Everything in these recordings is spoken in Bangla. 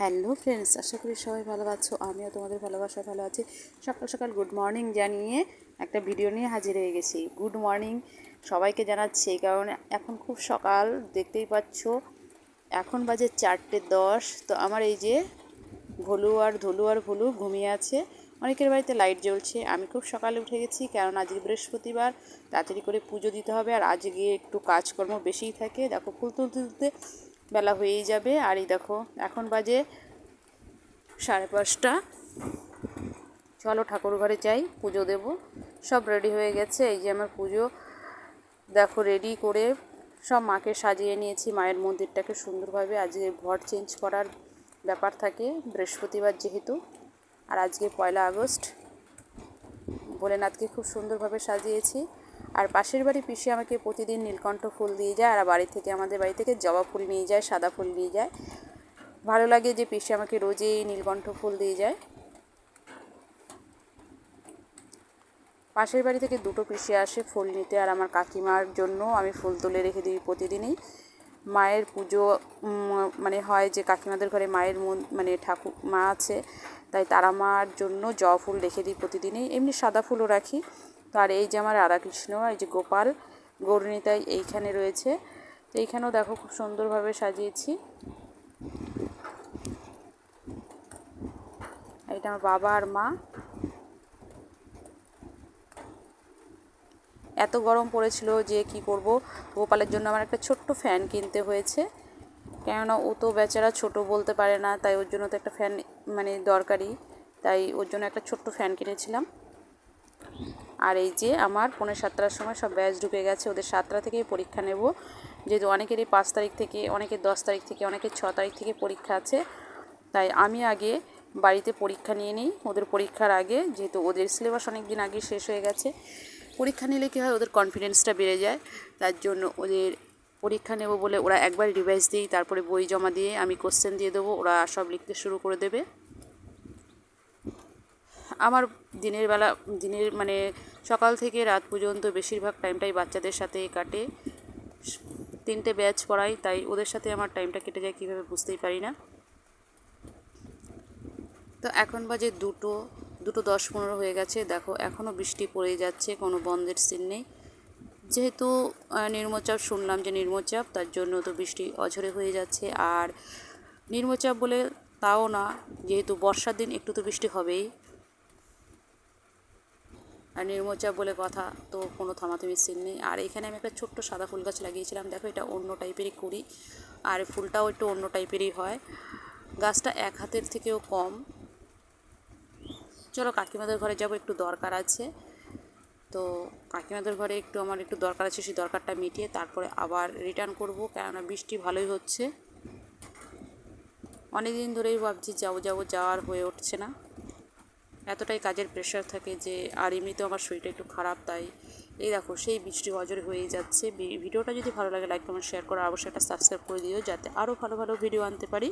হ্যালো ফ্রেন্ডস, আশা করি সবাই ভালো আছো। আমিও তোমাদের ভালোবাসা ভালো আছি। সকাল সকাল গুড মর্নিং জানিয়ে একটা ভিডিও নিয়ে হাজির হয়ে গেছি। গুড মর্নিং সবাইকে জানাচ্ছি কারণে এখন খুব সকাল, দেখতেই পাচ্ছ, এখন বাজে চারটে দশ। তো আমার এই যে ভলু আর ধলু আর ভলু ঘুমিয়ে আছে। অনেকের বাড়িতে লাইট জ্বলছে। আমি খুব সকালে উঠে গেছি, কারণ আজকে বৃহস্পতিবার, তাড়াতাড়ি করে পুজো দিতে হবে। আর আজকে একটু কাজকর্ম বেশিই থাকে। দেখো, ফুল তুলতে তুলতে বেলা হয়েই যাবে। আর এই দেখো, এখন বাজে সাড়ে পাঁচটা। চলো ঠাকুর ঘরে যাই, পুজো দেব। সব রেডি হয়ে গেছে, এই যে আমার পুজো। দেখো, রেডি করে সব মাকে সাজিয়ে নিয়েছি, মায়ের মন্দিরটাকে সুন্দরভাবে। আজকে ঘর চেঞ্জ করার ব্যাপার থাকে, বৃহস্পতিবার যেহেতু। আর আজকে পয়লা আগস্ট। ভোলেনাথকে খুব সুন্দরভাবে সাজিয়েছি। আর পাশের বাড়ি পিসি আমাকে প্রতিদিন নীলকণ্ঠ ফুল দিয়ে যায় আর বাড়ি থেকে আমাদের বাড়ি থেকে জবা ফুল নিয়ে যায়, সাদা ফুল নিয়ে যায়। ভালো লাগে যে পিসি আমাকে রোজেই নীলকণ্ঠ ফুল দিয়ে যায়। পাশের বাড়ি থেকে দুটো পিসি আসে ফুল নিতে আর আমার কাকিমার জন্য আমি ফুল তুলে রেখে দিই প্রতিদিনই। মায়ের পুজো মানে হয় যে কাকিমাদের ঘরে মায়ের মন মানে ঠাকুর, মা আছে, তাই তারা মার জন্য জবা ফুল রেখে দিই প্রতিদিনই। এমনি সাদা ফুলও রাখি। তো আর এই যে আমার রাধাকৃষ্ণ, এই যে গোপাল গৌরনীতাই এইখানে রয়েছে। তো এইখানেও দেখো খুব সুন্দরভাবে সাজিয়েছি। এটা আমার বাবা আর মা। এত গরম পড়েছিল যে কি করব? গোপালের জন্য আমার একটা ছোট্ট ফ্যান কিনতে হয়েছে। কেননা ও তো বেচারা ছোট বলতে পারে না, তাই ওর জন্য তো একটা ফ্যান মানে দরকারি। তাই ওর জন্য একটা ছোট্ট ফ্যান কিনেছিলাম। আর এই যে আমার পনেরো সাতটার সময় সব ব্যাচ ঢুকে গেছে, ওদের সাতটা থেকেই পরীক্ষা নেব। যেহেতু অনেকেরই পাঁচ তারিখ থেকে, অনেকের দশ তারিখ থেকে, অনেকের ছ তারিখ থেকে পরীক্ষা আছে। তাই আমি আগে বাড়িতে পরীক্ষা নিয়ে নিই। ওদের পরীক্ষার আগে, যেহেতু ওদের সিলেবাস অনেক দিন আগে শেষ হয়ে গেছে। পরীক্ষা নিলে কী হয়, ওদের কনফিডেন্সটা বেড়ে যায়। তার জন্য ওদের পরীক্ষা নেব বলে ওরা একবার রিভাইজ দিই, তারপরে বই জমা দিয়ে আমি কোশ্চেন দিয়ে দেবো, ওরা সব লিখতে শুরু করে দেবে। আমার দিনের বেলা, দিনের মানে সকাল থেকে রাত পর্যন্ত বেশিরভাগ টাইমটাই বাচ্চাদের সাথে কাটে। তিনটে ব্যাচ পড়াই, তাই ওদের সাথে আমার টাইমটা কেটে যায়, কীভাবে বুঝতেই পারি না। তো এখন বাজে দুটো। দুটো দশ পনেরো হয়ে গেছে। দেখো এখনও বৃষ্টি পড়ে যাচ্ছে, কোনো বন্ধের সিন নেই। যেহেতু নির্মচাপ শুনলাম যে নির্মচাপ, তার জন্য তো বৃষ্টি অঝরে হয়ে যাচ্ছে। আর নির্মচাপ বলে তাও না, যেহেতু বর্ষার দিন, একটু তো বৃষ্টি হবেই। আর নির্মচাপ বলে কথা, তো কোনো থামাথামি সিন নেই। আর এখানে আমি একটা ছোট্ট সাদা ফুল গাছ লাগিয়েছিলাম। দেখো, এটা অন্য টাইপেরই করি আর ফুলটাও একটু অন্য টাইপেরই হয়। গাছটা এক হাতের থেকেও কম। চলো কাকিমাদের ঘরে যাব, একটু দরকার আছে। তো কাকিমাদের ঘরে একটু আমার একটু দরকার আছে, সেই দরকারটা মিটিয়ে তারপরে আবার রিটার্ন করব, কেননা বৃষ্টি ভালোই হচ্ছে। অনেক দিন ধরেই ভাবছি যাব যাব, যাওয়ার হয়ে উঠছে না। এতটাই কাজের প্রেশার থাকে যে, আর এমনিতেও আমার শরীরটা একটু খারাপ, তাই এই দেখো, সেই বৃষ্টি অজরে হয়েই যাচ্ছে। ভিডিওটা যদি ভালো লাগে লাইক কমেন্ট শেয়ার করো অবশ্যই একটা সাবস্ক্রাইব করে দিও, যাতে আরও ভালো ভালো ভিডিও আনতে পারি।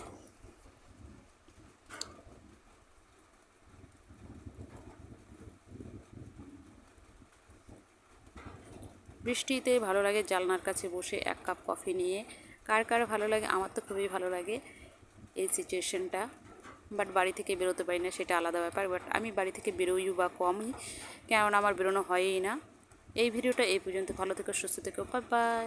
বৃষ্টিতে ভালো লাগে জালনার কাছে বসে এক কাপ কফি নিয়ে। কার কার ভালো লাগে? আমার তো খুবই ভালো লাগে এই সিচুয়েশনটা বাট বাড়ি থেকে বেরোতে পারি না, সেটা আলাদা ব্যাপার। বাট আমি বাড়ি থেকে বেরোই বা কমই, কেননা আমার বেরোনো হয়ই না। এই ভিডিওটা এই পর্যন্ত। ভালো থেকো, সুস্থ থেকো। Bye bye